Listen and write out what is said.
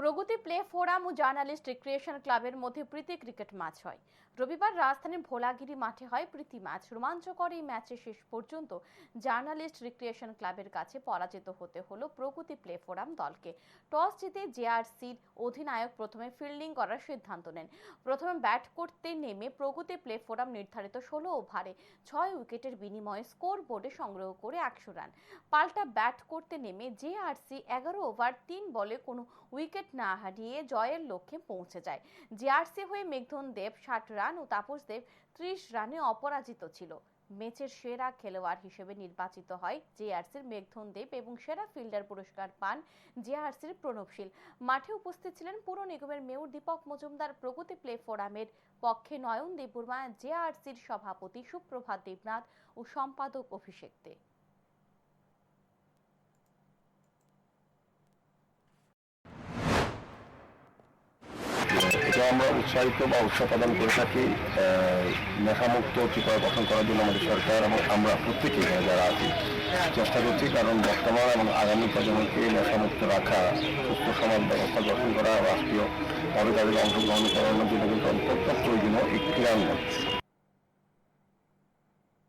প্রগতি play forum ও journalist recreation ক্লাবের মধ্যে প্রীতি ক্রিকেট ম্যাচ হয়। রবিবার রাজধানীর ভোলাগিরি মাঠে হয় প্রীতি ম্যাচ। রোমাঞ্চকর এই ম্যাচে শেষ পর্যন্ত জার্নালিস্ট রিক্রিয়েশন ক্লাবের কাছে পরাজিত হতে হলো প্রগতি প্লে ফোরাম দলকে। টস জিতে জেআরসির অধিনায়ক প্রথমে ফিল্ডিং করার সিদ্ধান্ত নেন। প্রথমে ব্যাট করতে নেমে প্রগতি প্লে ফোরাম নির্ধারিত ষোলো ওভারে ছয় উইকেটের বিনিময়ে স্কোর বোর্ডে সংগ্রহ করে একশো রান। পাল্টা ব্যাট করতে নেমে জেআরসি এগারো ওভার, তিন বলে কোনো উইকেট না হারিয়ে জয়ের লক্ষ্যে পৌঁছে যায়। জেআরসি হয়ে মেঘধন দেব ষাট রান ও তাপস দেব ত্রিশ রানে অপরাজিত ছিল। ম্যাচের সেরা খেলোয়াড় হিসেবে নির্বাচিত হয় জেআরসির মেঘধন দেব এবং সেরা ফিল্ডার পুরস্কার পান জেআরসির প্রণবশীল মাঠে উপস্থিত ছিলেন পুর নিগমের মেয়র দীপক মজুমদার, প্রগতি প্লে ফোরামের পক্ষে নয়ন দেববর্মা, জেআরসির সভাপতি সুপ্রভাত দেবনাথ ও সম্পাদক অভিষেক দে। আমরা উৎসাহিত বা উৎসাহ প্রদান করে থাকি নেশামুক্ত ত্রিপুরা গঠন করার জন্য আমাদের সরকার এবং আমরা প্রত্যেকে যারা আছি চেষ্টা করছি, কারণ বর্তমান এবং আগামী প্রজন্মকে নেশামুক্ত রাখা, সুস্থ সমাজ ব্যবস্থা গঠন করা রাষ্ট্রীয় ভাবে তাদের অংশগ্রহণ করানোর জন্য কিন্তু অত্যন্ত প্রয়োজনীয় এই ক্রীড়াঙ্গন